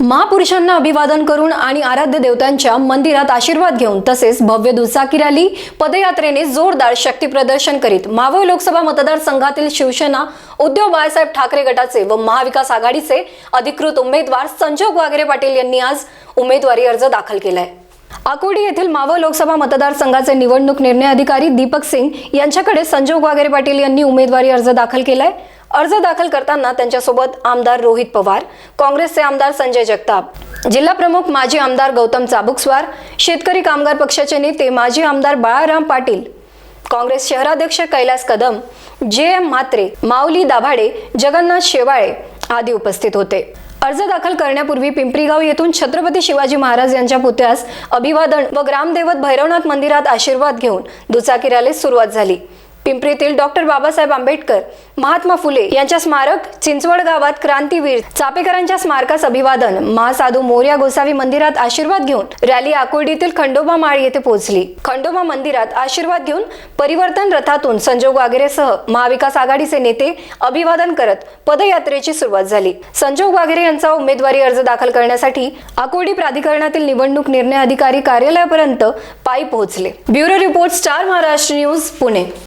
महापुरुषांना अभिवादन करून आणि आराध्य देवतांच्या मंदिरात आशीर्वाद घेऊन तसेच भव्य दुचाकी रॅली पदयात्रेने जोरदार शक्ती प्रदर्शन करीत मावळ लोकसभा मतदारसंघातील शिवसेना उद्धव बाळासाहेब ठाकरे गटाचे व महाविकास आघाडीचे अधिकृत उमेदवार संजोग वागरे पाटील यांनी आज उमेदवारी अर्ज दाखल केलाय. आकुर्डी येथील मावळ लोकसभा मतदारसंघाचे निवडणूक निर्णय अधिकारी दीपक सिंग यांच्याकडे संजोग वागरे पाटील यांनी उमेदवारी अर्ज दाखल केलाय. अर्ज दाखल करताना त्यांच्यासोबत आमदार रोहित पवार काँग्रेसचे आमदार संजय जगताप जिल्हा प्रमुख माजी आमदार गौतम चाबुकस्वार शेतकरी कामगार पक्षाचे नेते माजी आमदार बाळाराम पाटील काँग्रेस शहराध्यक्ष कैलास कदम जे एम म्हात्रे माऊली दाभाडे जगन्नाथ शेवाळे आदी उपस्थित होते. अर्ज दाखल करण्यापूर्वी पिंपरीगाव येथून छत्रपती शिवाजी महाराज यांच्या पुतळ्यास अभिवादन व ग्रामदेवत भैरवनाथ मंदिरात आशीर्वाद घेऊन दुचाकी रॅलीस सुरुवात झाली. पिंपरीतील डॉक्टर बाबासाहेब आंबेडकर महात्मा फुले यांच्या स्मारक चिंचवड गावात क्रांतीवीर चापेकरांच्या स्मारकास अभिवादन महासाधू मोर्या गोसावी मंदिरात आशीर्वाद घेऊन रॅली आकुर्डीतील खंडोबा माळ येथे पोहोचली. खंडोबा मंदिरात आशीर्वाद घेऊन परिवर्तन रथातून संजोग वाघेरेसह महाविकास आघाडीचे नेते अभिवादन करत पदयात्रेची सुरुवात झाली. संजोग वाघेरे यांचा उमेदवारी अर्ज दाखल करण्यासाठी आकुर्डी प्राधिकरणातील निवडणूक निर्णय अधिकारी कार्यालयापर्यंत पायी पोहोचले. Bureau report star Maharashtra news Pune.